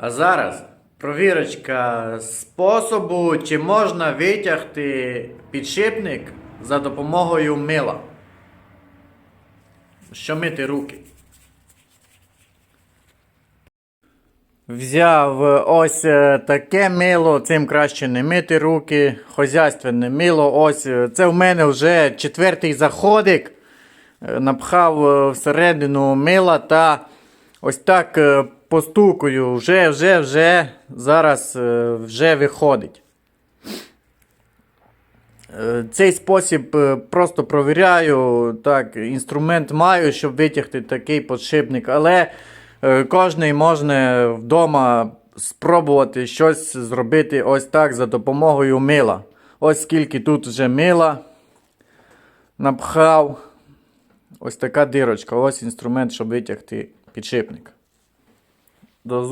А зараз провірочка способу, чи можна витягти підшипник за допомогою мила. Що мити руки. Взяв ось е, таке мило, цим краще не мити руки. Хозяйственне мило. Ось е, це в мене вже четвертий заходик. Е, Напхав всередину мила та ось так постукую. Вже, вже, вже зараз е, вже виходить. Е, Цей спосіб е, просто провіряю. Так, інструмент маю, щоб витягти такий подшипник, але кожний може вдома спробувати щось зробити ось так за допомогою мила. Ось скільки тут вже мила напхав. Ось така дирочка. Ось інструмент, щоб витягти підшипник. До.